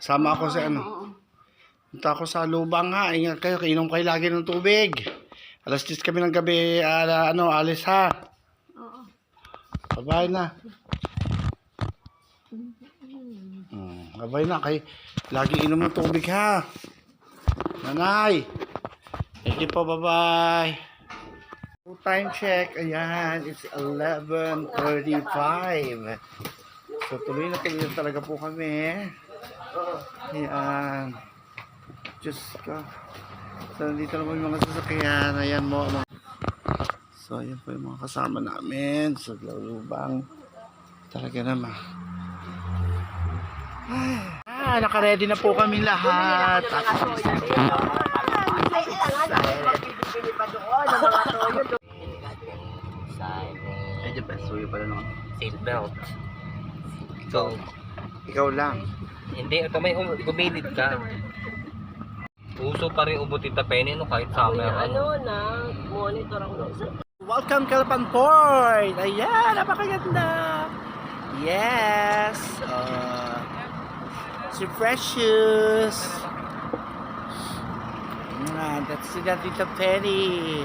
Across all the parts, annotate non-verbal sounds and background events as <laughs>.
Sama ako sa ano. Punta ako sa lubang ha. Ingat kayo, kainom kayo lagi ng tubig. Alas 10 kami ng gabi, ala, ano, alis ha. Oo. Bye-bye na. Hmm, bye-bye na. Kay, lagi inom ng tubig ha. Nanay. Thank you po, bye-bye. Time check. Ayan, it's 11.35. So, tuloy na na talaga po kami. Ayan. Diyos ka. So, nandito naman yung mga sasakyan. Ayan mo. Mga... So, ayan po yung mga kasama namin sa lubang. Talaga naman. Ay. Ah, nakaredy na po kami lahat. Medyo pa, suyo pala naman. Seatbelt. Ikaw, Ikaw lang. hindi, ito may um, gumilid ka. Uso pa rin ubutin ta penny no kahit summer. Ano na, monitor ako. Welcome Kalpan Port! Ayan, napakaganda! Yes! Uh, si Precious! Ah, that's si Tita Penny.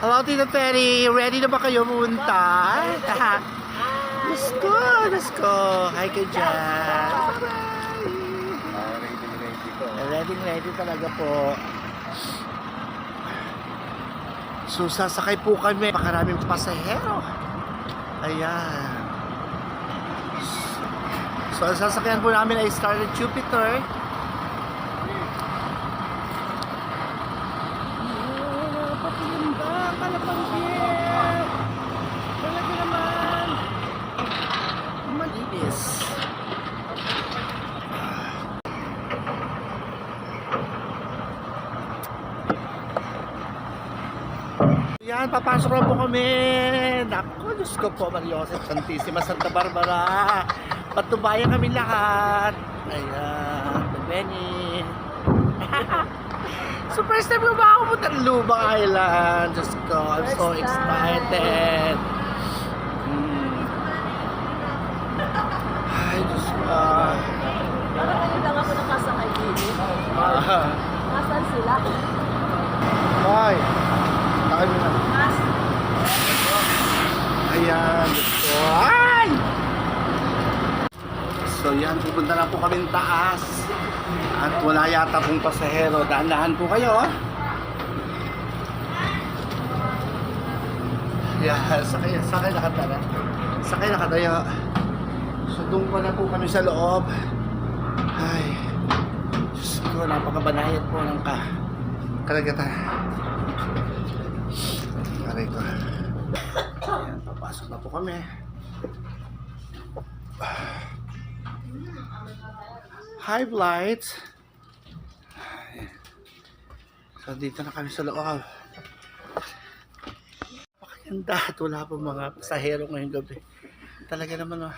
Hello, Tita Penny! Ready na ba kayo punta? <laughs> Let's go! Let's go! Hi ka dyan! Ready, ready talaga po. So, sasakay po kami. Pakaraming pasahero. Ayan. So, ang sasakyan po namin ay Scarlet Jupiter. Yeah, Patiganda, kalapangkit. Talaga naman. Malinis. Yan, papasok na po kami. Naku, Diyos ko po, Maria Joseph Santissima, Santa Barbara. Patubayan kami lahat. Ayan, Benny. so, first time ko ba ako punta ng Lubang Island? Diyos ko, I'm so excited. Hmm. Ay, Diyos ko. Parang ngayon lang ako nakasakay dito. Ah, Nasaan sila? Ay, takay mo na. Nas? Ayan, Diyos ko. Ay! So yan, pupunta na po kami taas. At wala yata pong pasahero. Dahan-dahan po kayo. Yeah, <laughs> sakay, sakay nakatara. Sakay nakatayo. So doon pa na po kami sa loob. Ay, Diyos ko, napakabanayad po ng ka. Kalagatan. Aray ko. Ayan, papasok na po kami. High lights. So, dito na kami sa loob. Pakaganda at wala pa mga pasahero ngayong gabi. Talaga naman, oh,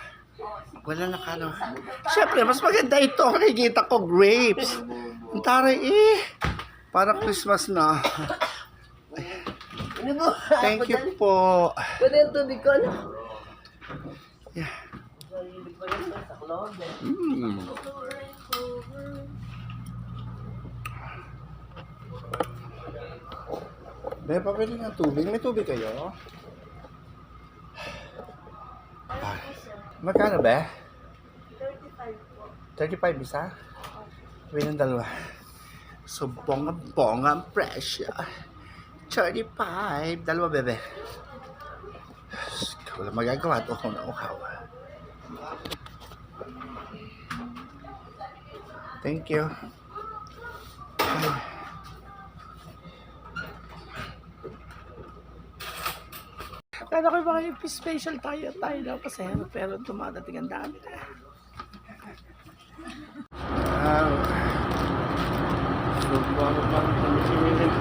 wala na kano. Siyempre, mas maganda ito. Nakikita ko grapes. Ang taray eh. Parang Christmas na. Ano? Thank you po. Pwede yung tubig ko, ano? Yeah. Mm. May pabili ng tubig. May tubig kayo? Magkano ba? 35 isa? Gawin ng dalawa. So, bonga-bonga ang presyo. 35. Dalawa, bebe. Wala magagawa. Uhaw na uhaw. Thank you. Kala ko baka yung special tayo tayo daw kasi pero dumadating ang dami na. Wow. So, bago pa kami sumilin.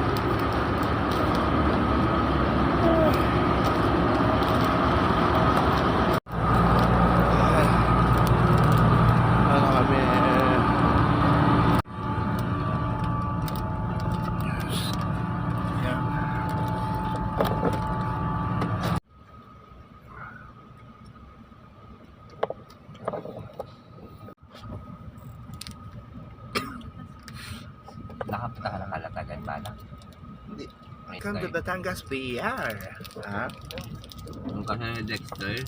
Ano kami? Yes. Yeah. Nakapunta ka ng Kalatagan ba na? Hindi. May Come to. Batangas PR. Ha? Nung kasi ni Dexter,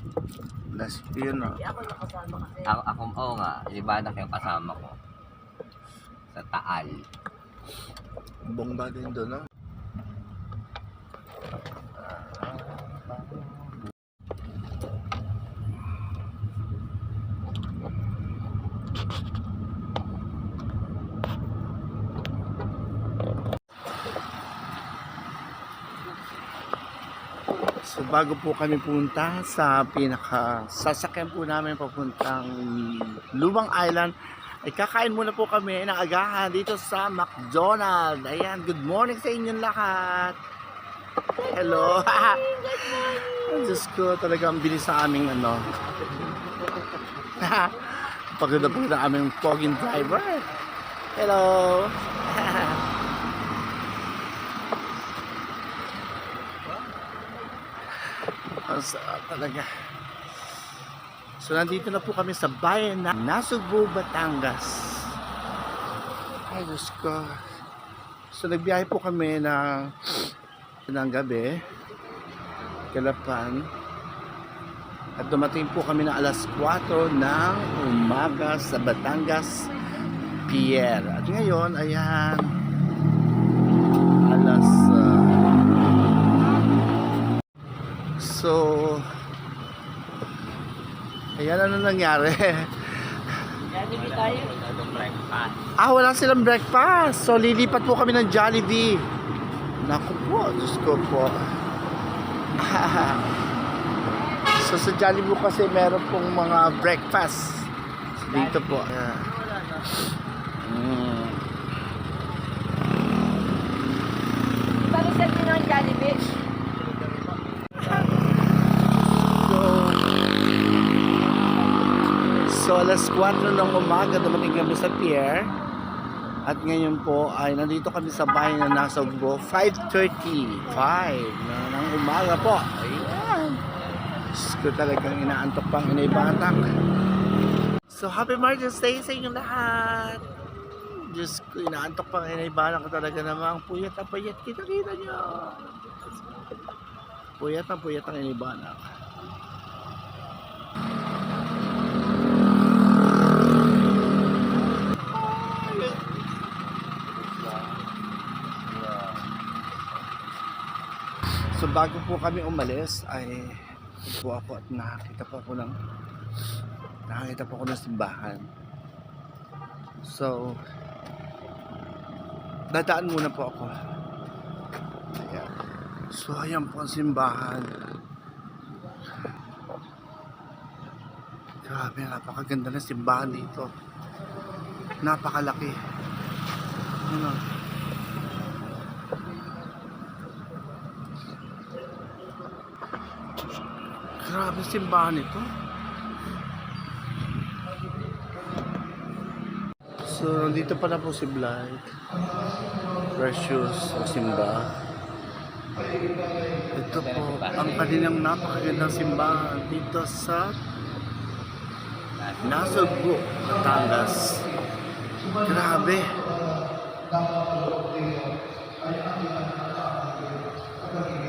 Last yun? Hindi ako ako, oo nga, iba na yung kasama ko. Sa Taal. Bomba din doon, no? So bago po kami punta sa pinaka sasakyan po namin papuntang Lumang Island ay kakain muna po kami ng agahan dito sa McDonald's. Ayan, good morning sa inyong lahat. Hello. Diyos ko, talaga ang bilis sa aming ano. <laughs> Pagod na pagod ang aming poging driver. Hello. Sarap talaga. So nandito na po kami sa bayan na Nasugbu, Batangas. Ay, Diyos ko. So nagbiyahe po kami ng ng gabi. Kalapan. At dumating po kami na alas 4 ng umaga sa Batangas Pier. At ngayon, ayan, alas ah, So, ayan ano nangyari. Jollibee tayo. ah, wala silang breakfast. So, lilipat po kami ng Jollibee. Naku po, Diyos ko po. <laughs> so, sa Jollibee kasi meron pong mga breakfast. So, dito po. ayan. Mm. Set din ng Jollibee. So, alas 4 ng umaga dumating kami sa pier. At ngayon po ay nandito kami sa bahay na nasa Ugbo. 5.35 na ng umaga po. Ayan. Diyos ko talagang inaantok pang inay batak. So happy Mother's Day sa inyong lahat. Diyos ko, inaantok pang inay batak ko talaga namang puyat na puyat. Kita-kita nyo. Puyat na puyat ang inay batak. So bago po kami umalis ay po ako at nakakita po ako ng nakakita po ako ng simbahan. So dadaan muna po ako. Ayan. So ayan po ang simbahan. Grabe, napakaganda ng simbahan dito. Napakalaki. Ano? Grabe simbahan ito. So, nandito pala po si Blight. Precious simba. Ito po ang kanilang napakagandang simbahan dito sa Nasugbu, Batangas. Grabe. Ganda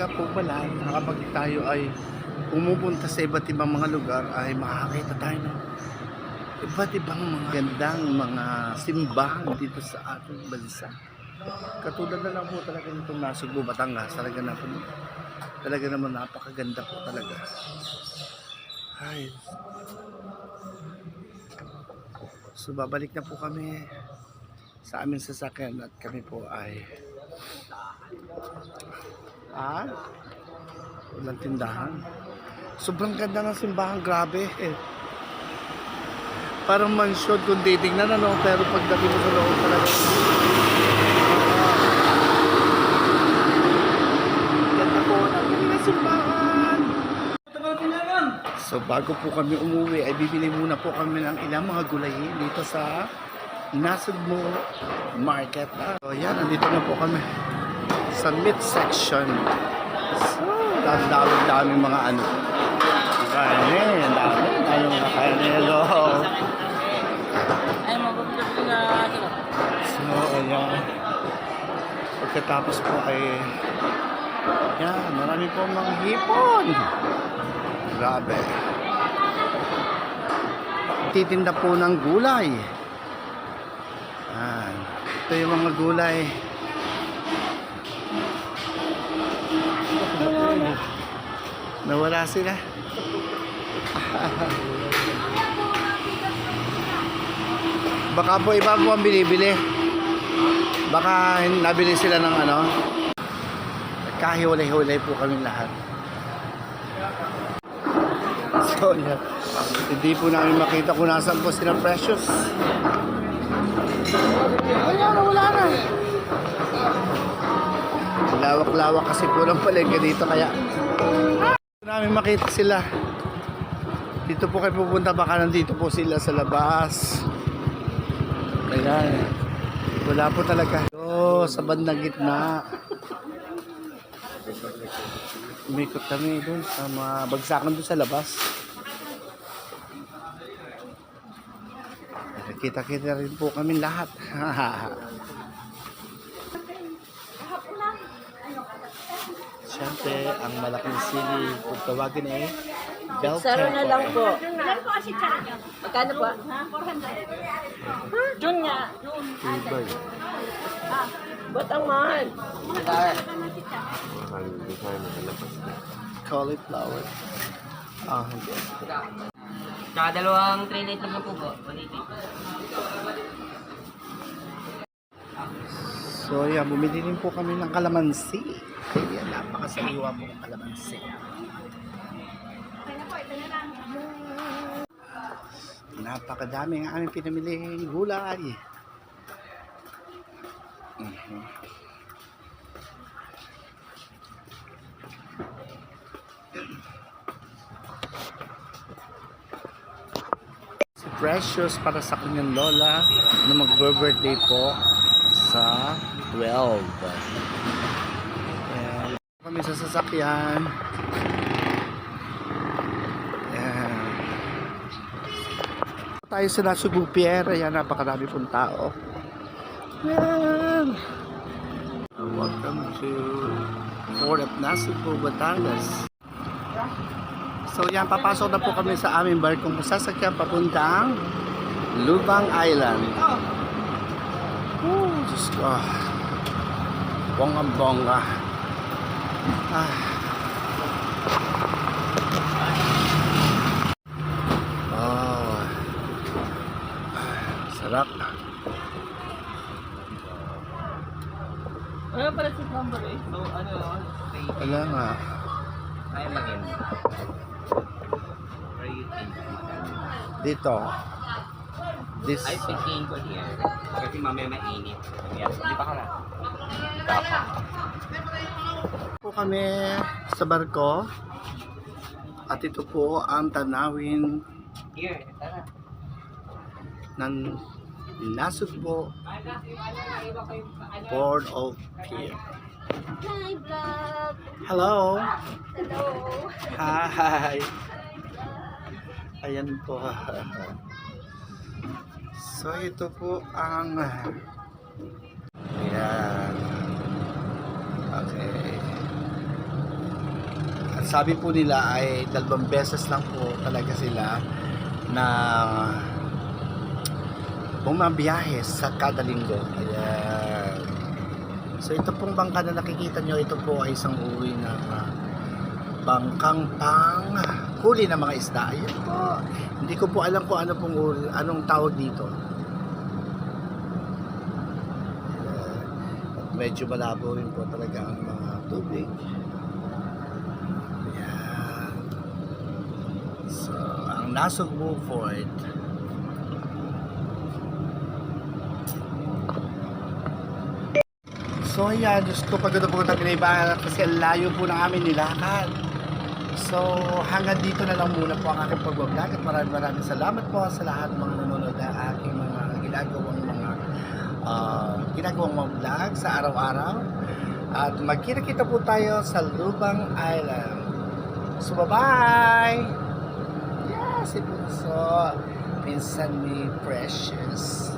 Talaga po pala, kapag tayo ay pumupunta sa iba't ibang mga lugar, ay makakita tayo ng iba't ibang mga gandang mga simbahan dito sa ating bansa. Katulad na lang po talaga nitong Nasugbu, Batangas. Talaga na po, talaga naman napakaganda po talaga. Ay. So babalik na po kami sa aming sasakyan at kami po ay Ah? Walang tindahan. Sobrang ganda ng simbahan, grabe. Eh. <laughs> Parang mansyon kung titignan ano, pero pagdating mo sa loob talaga. Ganda po ng kanilang simbahan. So bago po kami umuwi ay bibili muna po kami ng ilang mga gulay dito sa Nasugbo Market. So yan, nandito na po kami sa meat section. So, dami-dami mga ano. Karne, ang dami. Dami mga karnelo. Ay, mabubuti na sila. So, ayan. Pagkatapos po ay yan, marami po mga hipon. Grabe. Titinda po ng gulay. Yan. Ito yung mga gulay. Nawala sila. <laughs> Baka po iba po ang binibili. Baka nabili sila ng ano. Kahiwalay-hiwalay po kami lahat. <laughs> So, yan. Hindi po namin makita kung nasan po sila precious. Ayan, wala na. Lawak-lawak kasi po ng palengke dito kaya. Namin makita sila. Dito po kayo pupunta baka nandito po sila sa labas. Ayan. Wala po talaga. Oh, sa bandang gitna. Umikot kami doon sa mga bagsakan doon sa labas. Kita-kita rin po kami lahat. <laughs> Siyempre, ang malaking sili, kung tawagin ay bell Saro na lang po. Magkano po? Jun nga. Tibay. Ba't ang mahal? Cauliflower. Ah, hindi. Tsaka dalawang tray light lang po po. So, yan, bumili din po kami ng kalamansi. Ayan, napakasariwa po ng kalamansi. Napakadami ang aming pinamiling gulay. Mhm. Si Precious para sa kanyang lola na mag-birthday po sa 12. Kami sa sasakyan. Ayan. Tayo sa Nasubu Pier. Ayan, napakadami pong tao. Ayan. Welcome to Port of Nasubu, Batangas. So yan, papasok na po kami sa aming barkong sasakyan papuntang Lubang Island. Oh, Diyos ko. ah. Bongga-bongga. Ah. Oh. Sarap. Ano pala si number eh? So, ano, stay. Wala nga. Ay, magin. Where you think? Dito. This. I thinking ko here. Kasi mamaya mainit. Yes, di pa ka na. Dapat. Po kami sa barko. At ito po ang tanawin ng Nasugbo Board of Pier. Hi, vlog! Hello! Hello! Hi! Ayan po. So ito po ang Ayan. Okay. Sabi po nila ay dalawang beses lang po talaga sila na bumabiyahe sa kada linggo. Ayan. So ito pong bangka na nakikita nyo, ito po ay isang uri ng ah, bangkang pang huli ng mga isda. Ayan po. Hindi ko po alam kung ano pong uri, anong tawag dito. Ayan. At medyo malabo rin po talaga ang mga tubig. Ayan. So, ang Nasugbu Fort So ayan, Diyos ko, pagod na pagod ang pinaibahan kasi layo po ng amin nilakad. So, hanggang dito na lang muna po ang aking pag-vlog at maraming maraming salamat po sa lahat ng mga nanonood ng aking mga ginagawang mga ah, ginagawang mga vlog sa araw-araw. At magkita-kita po tayo sa Lubang Island. So, bye-bye! Si Bunso. Pinsan ni Precious.